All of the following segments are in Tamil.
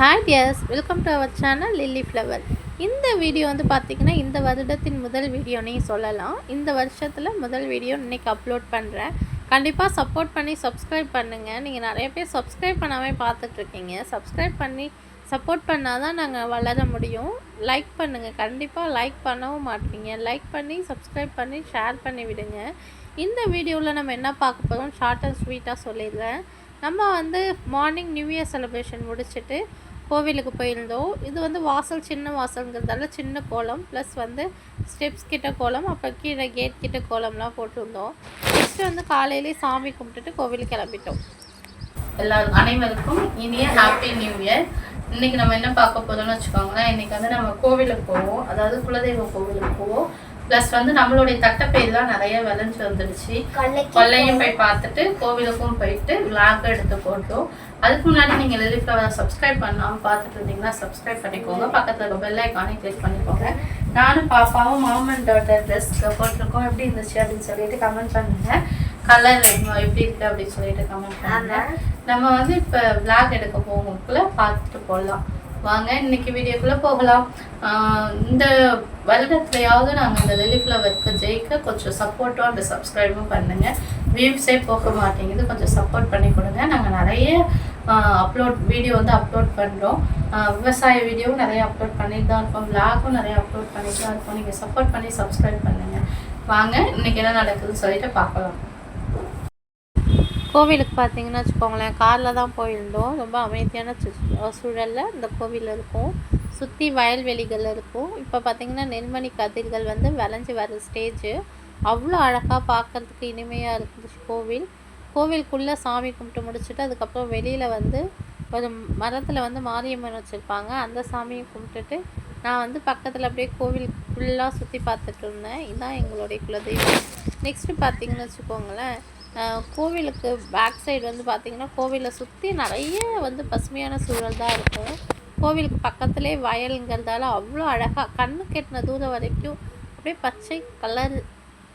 Hi dears welcome to our channel lily flower இந்த வீடியோ வந்து பார்த்திங்கன்னா இந்த வருடத்தின் முதல் வீடியோனே சொல்லலாம். இந்த வருஷத்தில் முதல் வீடியோ இன்றைக்கி அப்லோட் பண்ணுறேன் கண்டிப்பாக சப்போர்ட் பண்ணி சப்ஸ்கிரைப் பண்ணுங்கள் நீங்கள் நிறைய பேர் சப்ஸ்கிரைப் பண்ணாமல் பார்த்துட்ருக்கீங்க சப்ஸ்கிரைப் பண்ணி சப்போர்ட் பண்ணால் தான் நாங்கள் வளர முடியும். லைக் பண்ணுங்கள் கண்டிப்பாக லைக் பண்ணவும் மாட்டீங்க. லைக் பண்ணி சப்ஸ்கிரைப் பண்ணி ஷேர் பண்ணி விடுங்க. இந்த வீடியோவில் நம்ம என்ன பார்க்க போகிறோம் ஷார்ட் அண்ட் ஸ்வீட்டாக சொல்லிடுறேன். நம்ம வந்து மார்னிங் நியூ இயர் செலிப்ரேஷன் முடிச்சுட்டு கோவிலுக்கு போயிருந்தோம். இது வந்து வாசல் சின்ன வாசல்ங்கிறதால சின்ன கோலம் ப்ளஸ் வந்து ஸ்டெப்ஸ் கிட்ட கோலம் அப்புறம் கீழே கேட் கிட்ட கோலம்லாம் போட்டிருந்தோம். நெக்ஸ்ட் வந்து காலையிலே சாமி கும்பிட்டுட்டு கோவிலுக்கு கிளம்பிட்டோம். எல்லாரும் அனைவருக்கும் இனிய ஹாப்பி நியூ இயர் இன்னைக்கு நம்ம என்ன பார்க்க போறோம்னு வச்சுக்கோங்களேன் இன்னைக்கு வந்து நம்ம கோவிலுக்கு போவோம். அதாவது குலதெய்வ கோவிலுக்கு போவோம். ப்ளஸ் வந்து நம்மளுடைய தட்டப்பயிரெலாம் நிறைய விளைஞ்சு வந்துடுச்சு. கொல்லையும் போய் பார்த்துட்டு கோவிலுக்கும் போயிட்டு விளாக் எடுத்து போட்டோம். அதுக்கு முன்னாடி நீங்கள் லிலி ஃப்ளவரை சப்ஸ்கிரைப் பண்ணாமல் பார்த்துட்டு இருந்தீங்கன்னா சப்ஸ்கிரைப் பண்ணிக்கோங்க. பக்கத்தில் இருக்க பெல் ஐக்கானே கிளிக் பண்ணிக்கோங்க. நானும் பாப்பாவும் மாமன் டாட்டர் ட்ரெஸ் போட்டிருக்கோம். எப்படி இருந்துச்சு அப்படின்னு சொல்லிட்டு கமெண்ட் பண்ணுங்க. கலர் எப்படி இருக்கு அப்படின்னு சொல்லிட்டு கமெண்ட் பண்ணுங்க. நம்ம வந்து இப்போ விளாக் எடுக்க போகக்குள்ள பார்த்துட்டு போடலாம் வாங்க இன்னைக்கு வீடியோக்குள்ளே போகலாம். இந்த வருடத்துலையாவது நாங்கள் இந்த லிலி ஃப்ளவருக்கு ஜெயிக்க கொஞ்சம் சப்போர்ட்டும் அந்த சப்ஸ்கிரைபும் பண்ணுங்க. வியூஸே போக மாட்டேங்குது. கொஞ்சம் சப்போர்ட் பண்ணி கொடுங்க. நாங்கள் நிறைய அப்லோட் வீடியோ வந்து அப்லோட் பண்ணுறோம் விவசாய வீடியோவும் நிறைய அப்லோட் பண்ணிட்டு தான் இருக்கோம். விளாகும் நிறைய அப்லோட் பண்ணிட்டு தான் இருக்கோம். நீங்கள் சப்போர்ட் பண்ணி சப்ஸ்கிரைப் பண்ணுங்க. வாங்க இன்னைக்கு என்ன நடக்குதுன்னு சொல்லிட்டு பார்க்கலாம். கோவிலுக்கு பார்த்தீங்கன்னா வச்சுக்கோங்களேன் காரில் தான் போயிருந்தோம். ரொம்ப அமைதியான சு- இந்த கோவில் இருக்கும். சுற்றி வயல்வெளிகள் இருக்கும். இப்போ பார்த்தீங்கன்னா நெல்மணி கதிர்கள் வந்து விளைஞ்சி வர ஸ்டேஜு அவ்வளோ அழகாக பார்க்கறதுக்கு இனிமையாக இருந்துச்சு கோவில். கோவிலுக்குள்ளே சாமி கும்பிட்டு முடிச்சுட்டு அதுக்கப்புறம் வெளியில் வந்து ஒரு மரத்தில் வந்து மாரியம்மன் வச்சுருப்பாங்க. அந்த சாமியை கும்பிட்டுட்டு நான் வந்து பக்கத்தில் அப்படியே கோவில் ஃபுல்லாக சுற்றி பார்த்துட்டு இருந்தேன். இதுதான் எங்களுடைய குலதெய்வம். நெக்ஸ்ட்டு பார்த்தீங்கன்னு வச்சுக்கோங்களேன் கோவிலுக்கு பேக் சைடு வந்து பார்த்திங்கன்னா கோவிலை சுற்றி நிறைய வந்து பசுமையான சூழல் தான் இருக்கும் கோவிலுக்கு பக்கத்துலேயே வயலுங்கிறதால அவ்வளோ அழகாக கண்ணு கெட்டின தூரம் வரைக்கும் அப்படியே பச்சை கலர்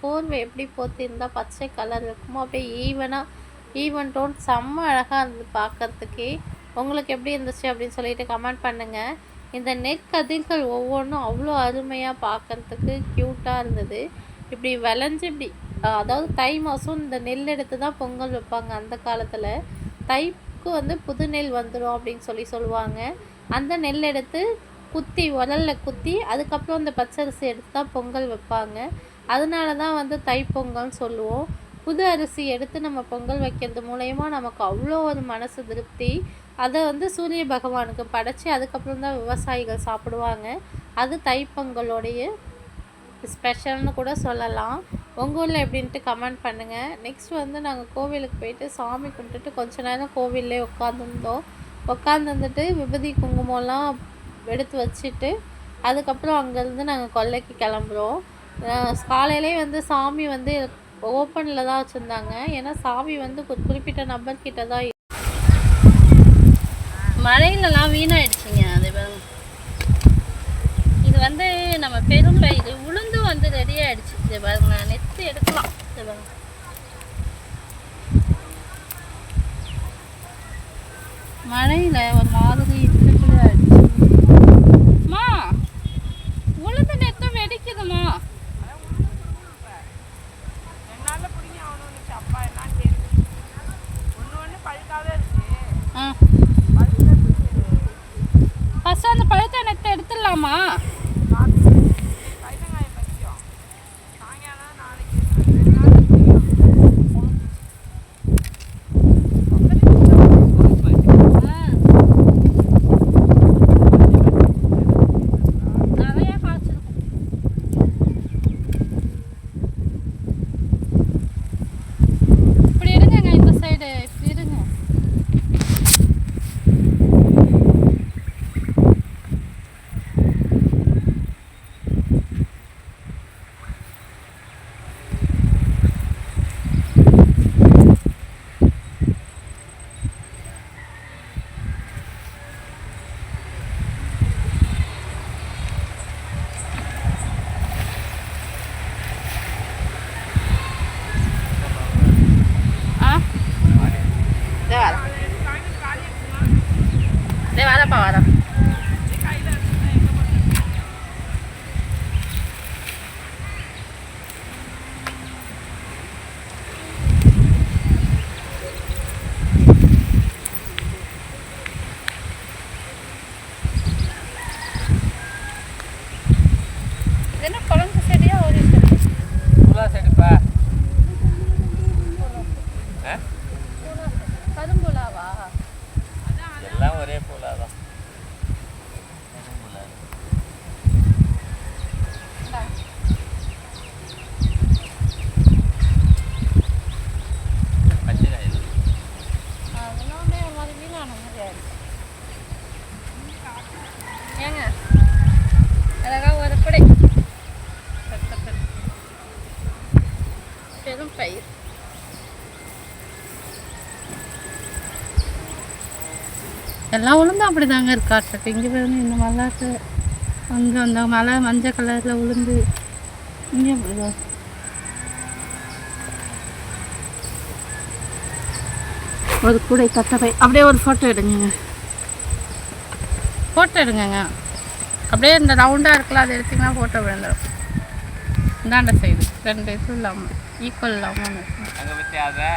போர்வை எப்படி போத்திருந்தால் பச்சை கலர் இருக்குமோ அப்படியே ஈவனாக ஈவன் டோன் செம்ம அழகாக இருந்தது பார்க்கறதுக்கே உங்களுக்கு எப்படி இருந்துச்சு அப்படின்னு சொல்லிட்டு கமெண்ட் பண்ணுங்கள் இந்த நெற்கதிர்கள் ஒவ்வொன்றும் அவ்வளோ அருமையாக பார்க்கறதுக்கு க்யூட்டாக இருந்தது. இப்படி விளைஞ்சு இப்படி அதாவது தை மாதம் இந்த நெல் எடுத்து தான் பொங்கல் வைப்பாங்க அந்த காலத்தில். தைக்கு வந்து புது நெல் வந்துடும் அப்படின்னு சொல்லி சொல்லுவாங்க. அந்த நெல் எடுத்து குத்தி உரல்ல குத்தி அதுக்கப்புறம் அந்த பச்சரிசி எடுத்து தான் பொங்கல் வைப்பாங்க. அதனால தான் வந்து தைப்பொங்கல்னு சொல்லுவோம். புது அரிசி எடுத்து நம்ம பொங்கல் வைக்கிறது மூலயமா நமக்கு அவ்வளோ ஒரு மனசு திருப்தி. அதை வந்து சூரிய பகவானுக்கு படைச்சி அதுக்கப்புறம் தான் விவசாயிகள் சாப்பிடுவாங்க. அது தைப்பொங்கலோடைய ஸ்பெஷல்னு கூட சொல்லலாம். உங்கள் ஊரில் எப்படின்ட்டு கமெண்ட் பண்ணுங்கள் நெக்ஸ்ட் வந்து நாங்கள் கோவிலுக்கு போயிட்டு சாமி கும்பிட்டுட்டு கொஞ்ச நேரம் கோவில்லே உட்காந்துருந்தோம் உட்காந்துருந்துட்டு விபதி குங்குமம்லாம் எடுத்து வச்சுட்டு அதுக்கப்புறம் அங்கேருந்து நாங்கள் கொல்லைக்கு கிளம்புறோம். காலையிலே வந்து சாமி வந்து ஓப்பனில் தான் வச்சுருந்தாங்க. ஏன்னா சாமி வந்து குறிப்பிட்ட நபர்கிட்ட தான் மழையிலலாம் வீணாயிடுச்சுங்க. அது இது வந்து நம்ம பெரும் பயிர் வந்து ரெடி ஆயிடுச்சு. இது பாருங்க நெத்து எடுக்கலாம். இது பாருங்க. மழையில ஒரு மாதிரி இப்படி ஆயிடுச்சு. அம்மா உளுந்து நெத்து வெடிக்குதுமா? ஃபர்ஸ்ட் அந்த பழுத்த நெத்தை எடுத்துடலாமா? எல்லாம் உளுந்தும் அப்படி தாங்க இருக்காட்டு இங்கே பாருங்க இந்த மல்லாட்டு. அங்கே அந்த மலை மஞ்சள் கலரில் உளுந்து. இங்கே அப்படிதான் ஒரு கூடை தட்டப்பை அப்படியே ஒரு ஃபோட்டோ எடுங்கங்க ஃபோட்டோ எடுங்கங்க. அப்படியே இந்த ரவுண்டாக இருக்குல்ல அதை எடுத்திங்கன்னா ஃபோட்டோ விழுந்துடும் இந்தாண்ட சைடு ரெண்டு இது இல்லாமல் ஈக்குவல் இல்லாமல் அங்கே பற்றி அதை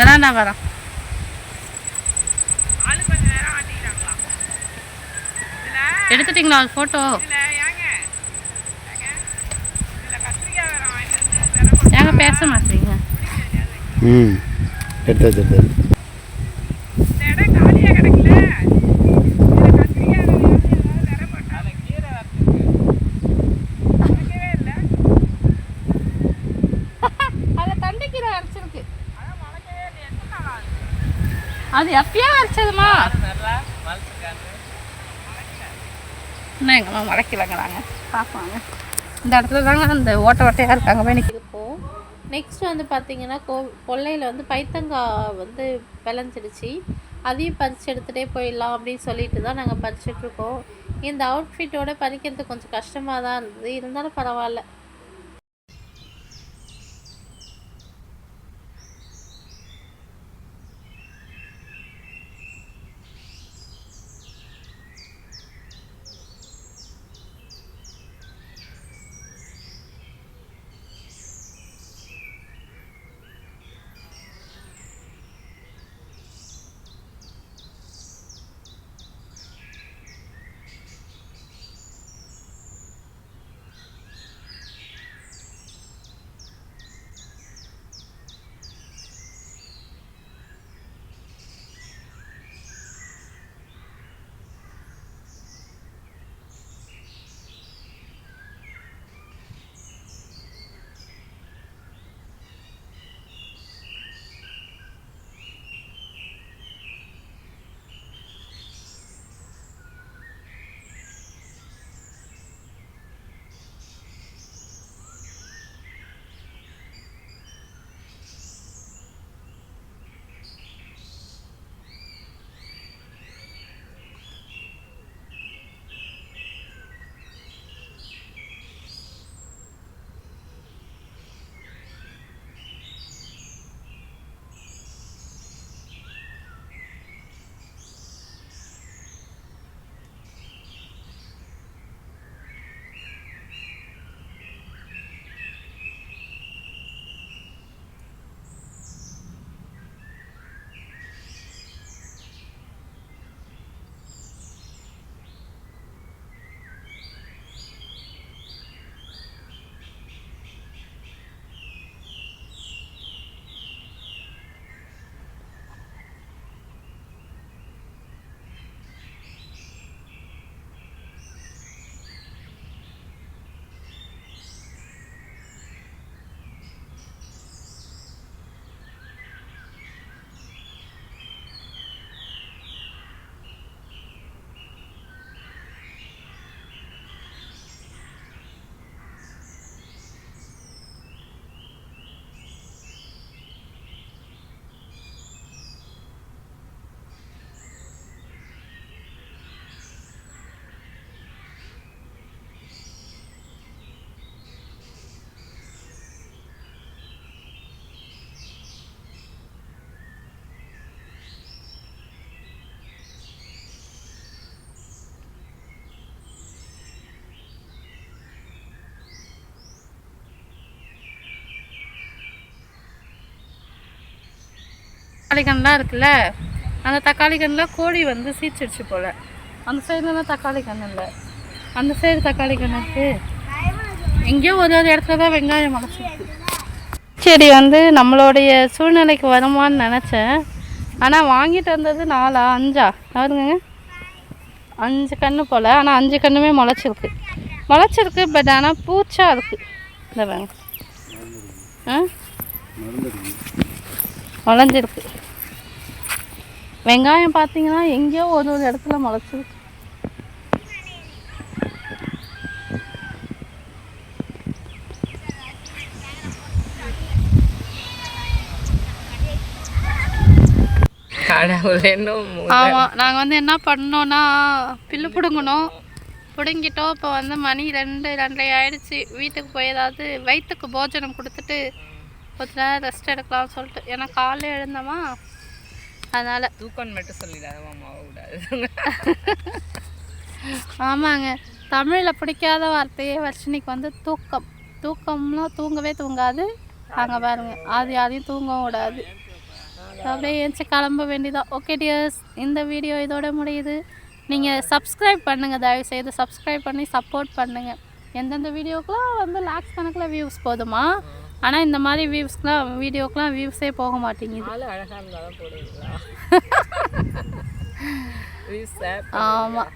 அதான் நான் வரேன் ஆளு கொஞ்ச நேரம் ஆட்டிக்கிறாங்களா இதுல எடுத்துட்டிங்களா ஒரு ஃபோட்டோ இதுல ஏங்க ஏங்க இதுல கத்திரிக்காய் வேற வாங்கிட்டு வந்து விலை போட்டு ஏங்க பேச மாட்டீங்க ம் எடுத்து எடுத்து இந்த இடம் காலியா கிடக்குல இதுல கத்திரிக்காய் வேற ஏதாவது விலை போட்டா அதில் கீரை வறுத்துருக்கு இருக்கவே இல்லை அதில் தண்டிக்கீரை அரைச்சிருக்கு. அதான் முளைக்கவே இல்லை எத்தனை நாள் ஆகுது? அது எப்பயோ அரைச்சதுமா? இன்னும் எங்கள் அம்மா மடக்கலங்கிறாங்க பார்ப்பாங்க இந்த இடத்துல தாங்க அந்த ஓட்ட ஓட்டையாக இருக்காங்க. போய் இருக்கும் நெக்ஸ்ட் வந்து பார்த்தீங்கன்னா கோ கொல்லையில் வந்து பைத்தங்காய் வந்து விளைஞ்சிடுச்சு அதையும் பறித்து எடுத்துகிட்டே போயிடலாம் அப்படின்னு சொல்லிட்டு தான் நாங்கள் பறிச்சிட்ருக்கோம் இந்த அவுட்ஃபிட்டோட பறிக்கிறது கொஞ்சம் கஷ்டமாக தான் இருந்தது. இருந்தாலும் பரவாயில்ல. தக்காளி கன்றுலாம் இருக்குல்ல அந்த தக்காளி கன்றில் கோழி வந்து சீச்சிடுச்சு போல். அந்த சைடுலலாம் தக்காளி கன்று இல்லை. அந்த சைடு தக்காளி கன்று இருக்குது எங்கேயோ ஒரு ஒரு இடத்துல தான் வெங்காயம் முளைச்சிருக்கு செடி வந்து நம்மளுடைய சூழ்நிலைக்கு வருமான்னு நினச்சேன். ஆனால் வாங்கிட்டு வந்தது நாலா அஞ்சா? பாருங்க அஞ்சு கன்று போல். ஆனால் அஞ்சு கன்றுமே முளைச்சிருக்கு. முளைச்சிருக்கு பட் ஆனால் பூச்சா இருக்குது இந்த பாருங்க. ஆ? முளைஞ்சிருக்கு. வெங்காயம் பார்த்தீங்கன்னா எங்கேயோ ஒரு ஒரு இடத்துல முளைச்சிருக்கு. ஆமாம் நாங்கள் வந்து என்ன பண்ணோன்னா பில்லு பிடுங்கணும். பிடுங்கிட்டோம் இப்போ வந்து மணி ரெண்டு ரெண்டரை ஆயிடுச்சு. வீட்டுக்கு போய் ஏதாவது வயிற்றுக்கு போஜனம் கொடுத்துட்டு கொஞ்ச நேரம் ரெஸ்ட் எடுக்கலாம்னு சொல்லிட்டு. ஏன்னா காலைல எழுந்தோமா அதனால். தூக்கம் மட்டும் சொல்லிடாத மாமா கூடாது ஆமாங்க. தமிழில் பிடிக்காத வார்த்தையே வர்ஷினிக்கு வந்து தூக்கம். தூக்கம்னா தூங்கவே தூங்காது. அங்கே பாருங்க. அது யாரையும் தூங்கவும் விடாது. அப்படியே ஏஞ்சி கிளம்ப வேண்டியதான் ஓகே டியர்ஸ் இந்த வீடியோ இதோட முடியுது. நீங்கள் சப்ஸ்கிரைப் பண்ணுங்கள் தயவு செய்து சப்ஸ்கிரைப் பண்ணி சப்போர்ட் பண்ணுங்கள் எந்தெந்த வீடியோக்கெலாம் வந்து லேக்ஸ் கணக்கில் வியூஸ் போதுமா? ஆனால் இந்த மாதிரி வியூஸ்க்குலாம் வீடியோக்கெலாம் வியூஸே போக மாட்டேங்குது. இருந்தாலும் ஆமாம்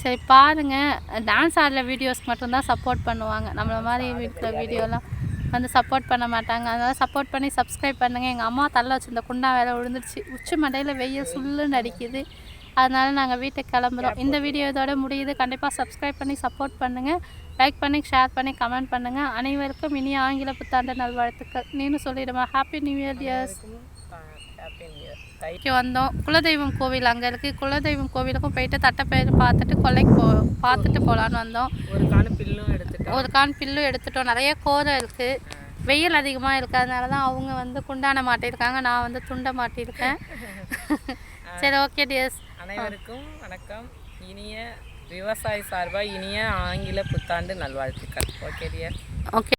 சரி பாருங்கள் டான்ஸ் ஆடுற வீடியோஸ்க்கு மட்டும்தான் சப்போர்ட் பண்ணுவாங்க. நம்மள மாதிரி வீட்டில் வீடியோலாம் வந்து சப்போர்ட் பண்ண மாட்டாங்க. அதனால் சப்போர்ட் பண்ணி சப்ஸ்கிரைப் பண்ணுங்கள் எங்கள் அம்மா தள்ள வச்சிருந்த குண்டா வேலை விழுந்துருச்சு உச்சி மண்டையில் வெயில் சுள்ளுன்னு அடிக்குது. அதனால நாங்கள் வீட்டுக்கு கிளம்புறோம். இந்த வீடியோ இதோட முடியுது. கண்டிப்பாக சப்ஸ்கிரைப் பண்ணி சப்போர்ட் பண்ணுங்கள் லைக் பண்ணி ஷேர் பண்ணி கமெண்ட் பண்ணுங்கள் அனைவருக்கும் இனிய ஆங்கில புத்தாண்டு நல்வாழ்த்துக்கள். நீனும் சொல்லிடுமா happy new year dears happy new year இங்கே வந்தோம். குலதெய்வம் கோவில் அங்கே இருக்குது குலதெய்வம் கோவிலுக்கும் போயிட்டு தட்டைப்பயிர் பார்த்துட்டு கொல்லைக்கு போ பார்த்துட்டு போகலான்னு வந்தோம். ஒரு காணு பில்லும் எடுத்துட்டோம். ஒரு கான் பில்லு எடுத்துட்டோம். நிறைய கோரை இருக்குது வெயில் அதிகமாக இருக்குது அதனால தான் அவங்க வந்து குண்டான மாட்டியிருக்காங்க நான் வந்து துண்டை மாட்டியிருக்கேன் சரி ஓகே டியர்ஸ் அனைவருக்கும் வணக்கம். இனிய விவசாய சார்பாக இனிய ஆங்கில புத்தாண்டு நல்வாழ்த்துக்கள். Okay dear okay